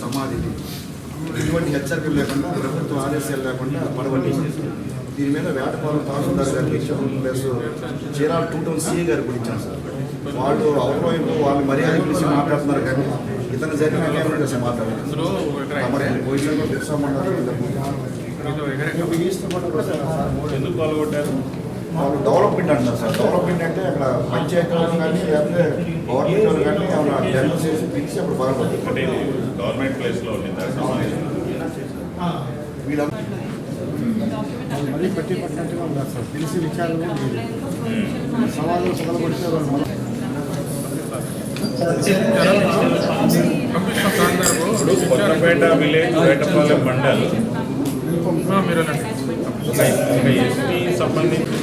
సమాధి ఎటువంటి హెచ్చరికలు లేకుండా ప్రభుత్వ ఆదేశాలు లేకుండా పడవండి దీని మీద వేటపాలెం తహసీల్దార్ గారికి ఇచ్చాం plus Chirala two town CA గారికి కూడా ఇచ్చాం సార్. వాళ్ళు అవరోజు వాళ్ళు మర్యాద పిలిచి మాట్లాడుతున్నారు కానీ ఇతను జరిగిన కేవలం కలిసి మాట్లాడారు మరి పొజిషన్ కూడా తెలుసామన్నారు ఎందుకు పాల్గొట్టారు? వాళ్ళు డెవలప్మెంట్ అంటారు సార్. డెవలప్మెంట్ అంటే అక్కడ పంచాయతీ వాళ్ళు కానీ లేకపోతే గవర్నమెంట్ వాళ్ళు కానీ ఏమైనా టెండర్ చేసి పిలిచి అప్పుడు ఇది గవర్నమెంట్ ప్లేస్లో ఉండిందా. సమాధి వీళ్ళందరూ మరీ పెట్టి పట్టినట్టుగా ఉన్నారు సార్. తెలిసి విచారణ సమాజం సగలబడితే వాళ్ళు మన ఇప్పుడు కొత్తపేట విలేజ్ వేటపాలెం మండల్. ఎస్టీ సంబంధించి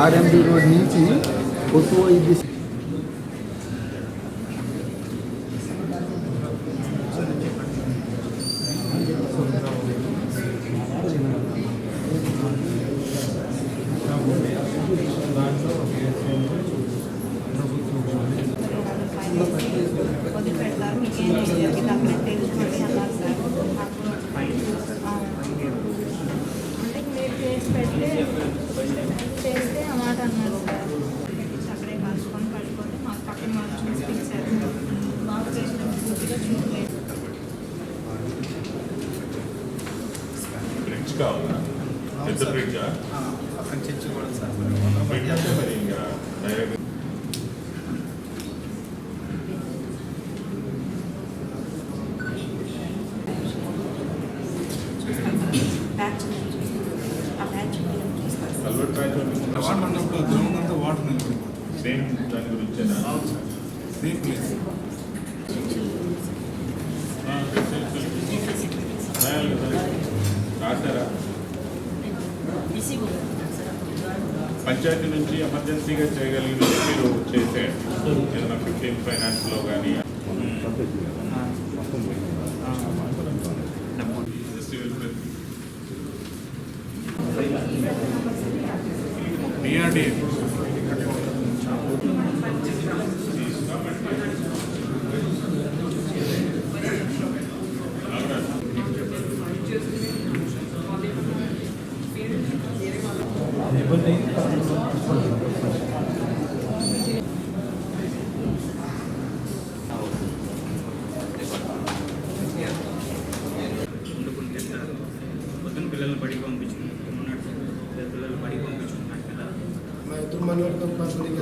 ఆర్ఎంబి రోడ్ నుంచి కొత్త ఇది వదిలిపెడతారు మీకేం అక్కడే తెలుసుకోండి అన్నారు సార్. అంటే మీరు చేసి పెడితే చేస్తే ఆ మాట అన్నారు సార్ అక్కడే కలుసుకొని మాకు పక్కన వాళ్ళు చూసి పిలిచారు మాకు చేసిన పూర్తిగా చూడలేదు అక్కడ చర్చ కూడా సార్ బ్రిడ్జ్ అంటే మరి ఇంకా డైరెక్ట్ బ్యాచ్ ఆ బ్యాచ్ వాటర్ గ్రౌండ్ అంతా వాటర్ నిలబడిపోతుంది సేమ్ దాని సేమ్ ప్లేస్ రాయాలి రాశారా పంచాయతీ నుంచి ఎమర్జెన్సీగా చేయగలిగిన మీరు చేసే ఏదైనా ఫిఫ్టీన్ ఫైనాన్స్లో కానీ డిఆర్డి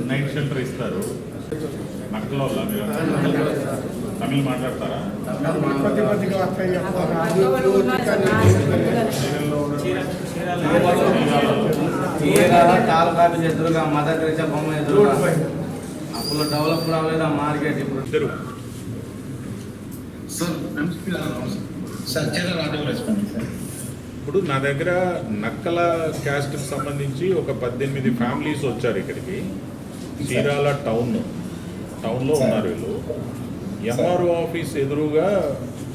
నైట్ షెల్టర్ ఇస్తారు. నక్కలో తమిళ్ మాట్లాడతారా? కొద్ది కొద్దిగా వస్తాయి చీరాల టాల్ కాపీ ఎదురుగా మదర్ తెరిచా బొమ్మ ఎదురుగా అప్పుడు డెవలప్ రాలేదు ఆ మార్కెట్ ఇప్పుడు ఇద్దరు ఇప్పుడు నా దగ్గర నక్కల క్యాస్ట్కి సంబంధించి ఒక పద్దెనిమిది ఫ్యామిలీస్ వచ్చారు ఇక్కడికి. చీరాల టౌన్. టౌన్లో ఉన్నారు వీళ్ళు. ఎంఆర్ఓ ఆఫీస్ ఎదురుగా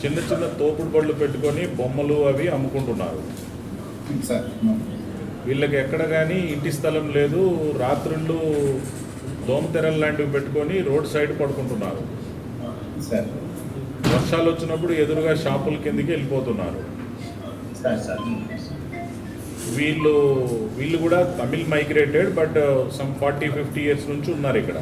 చిన్న చిన్న తోపుడు బళ్ళు పెట్టుకొని బొమ్మలు అవి అమ్ముకుంటున్నారు. వీళ్ళకి ఎక్కడ కానీ ఇంటి స్థలం లేదు. రాత్రుళ్ళు దోమతెరలు లాంటివి పెట్టుకొని రోడ్ సైడ్ పడుకుంటున్నారు. వర్షాలు వచ్చినప్పుడు ఎదురుగా షాపుల కిందకి వెళ్ళిపోతున్నారు. వీళ్ళు వీళ్ళు కూడా Tamil migrated but some forty fifty years నుంచి ఉన్నారు ఇక్కడ.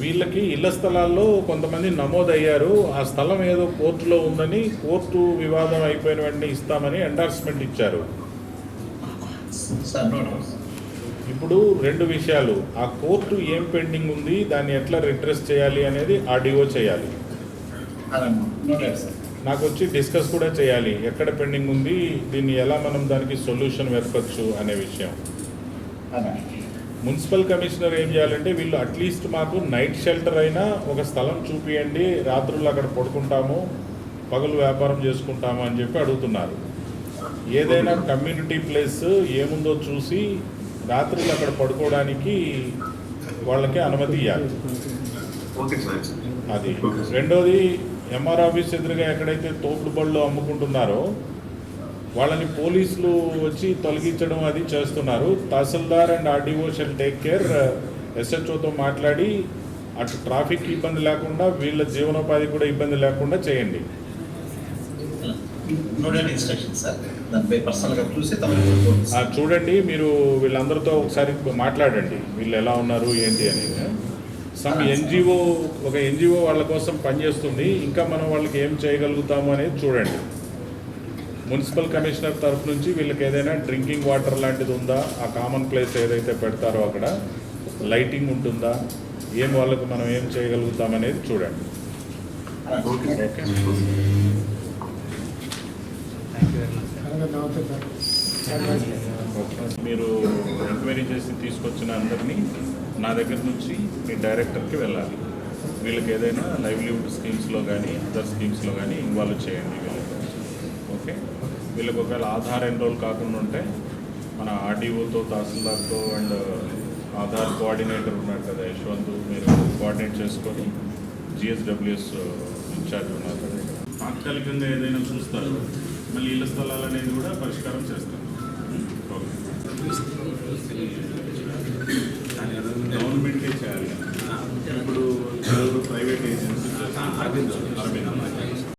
వీళ్ళకి ఇళ్ళ స్థలాల్లో కొంతమంది నమోదయ్యారు. ఆ స్థలం ఏదో కోర్టులో ఉందని కోర్టు వివాదం అయిపోయిన వెంటనే ఇస్తామని ఎండార్స్మెంట్ ఇచ్చారు. ఇప్పుడు రెండు విషయాలు. ఆ కోర్టు ఏం పెండింగ్ ఉంది? దాన్ని ఎట్లా రిట్రెస్ చేయాలి అనేది ఆర్డీఓ చేయాలి. నాకు వచ్చి డిస్కస్ కూడా చేయాలి. ఎక్కడ పెండింగ్ ఉంది? దీన్ని ఎలా మనం దానికి సొల్యూషన్ వెతకొచ్చు అనే విషయం. మున్సిపల్ కమిషనర్ ఏం చేయాలంటే వీళ్ళు అట్లీస్ట్ మాకు నైట్ షెల్టర్ అయినా ఒక స్థలం చూపియండి. రాత్రులు అక్కడ పడుకుంటాము. పగలు వ్యాపారం చేసుకుంటాము అని చెప్పి అడుగుతున్నారు. ఏదైనా కమ్యూనిటీ ప్లేస్ ఏముందో చూసి రాత్రులు అక్కడ పడుకోవడానికి వాళ్ళకి అనుమతి ఇవ్వాలి అది. రెండోది ఎంఆర్ ఆఫీస్ ఎదురుగా ఎక్కడైతే తోపుడు బళ్ళు అమ్ముకుంటున్నారో వాళ్ళని పోలీసులు వచ్చి తొలగించడం అది చేస్తున్నారు. తహసీల్దార్ and RDO shall take care ఎస్హెచ్ఓతో మాట్లాడి అటు ట్రాఫిక్ ఇబ్బంది లేకుండా వీళ్ళ జీవనోపాధి కూడా ఇబ్బంది లేకుండా చేయండి. చూడండి మీరు వీళ్ళందరితో ఒకసారి మాట్లాడండి వీళ్ళు ఎలా ఉన్నారు ఏంటి అనేది. సమ్ ఎన్జిఓ ఒక ఎన్జిఓ వాళ్ళ కోసం పనిచేస్తుంది. ఇంకా మనం వాళ్ళకి ఏం చేయగలుగుతాము అనేది చూడండి. మున్సిపల్ కమిషనర్ తరఫు నుంచి వీళ్ళకి ఏదైనా డ్రింకింగ్ వాటర్ లాంటిది ఉందా? ఆ కామన్ ప్లేస్ ఏదైతే పెడతారో అక్కడ లైటింగ్ ఉంటుందా? ఏం వాళ్ళకు మనం ఏం చేయగలుగుతాం అనేది చూడండి. ఓకే మీరు ఎంక్వైరీ చేసి తీసుకొచ్చిన అందరినీ నా దగ్గర నుంచి మీ డైరెక్టర్కి వెళ్ళాలి. వీళ్ళకి ఏదైనా లైవ్లీహుడ్ స్కీమ్స్లో కానీ అదర్ స్కీమ్స్లో కానీ ఇన్వాల్వ్ చేయండి వీళ్ళకి. ఓకే? వీళ్ళకి ఒకవేళ ఆధార్ ఎన్రోల్ కాకుండా ఉంటే మన ఆర్డీఓతో తహసీల్దార్తో అండ్ ఆధార్ కోఆర్డినేటర్ ఉన్నారు కదా యశ్వంత్ మీరు కోఆర్డినేట్ చేసుకొని జిఎస్డబ్ల్యూఎస్ ఇన్ఛార్జ్ ఉన్నారు. కదా తాత్కాలికంగా ఏదైనా చూస్తారు. మళ్ళీ ఇళ్ళ స్థలాలు అనేది కూడా పరిష్కారం చేస్తారు. గవర్నమెంటే చేయాలి? ఇప్పుడు ప్రైవేట్ ఏజెన్సీ అరవింద్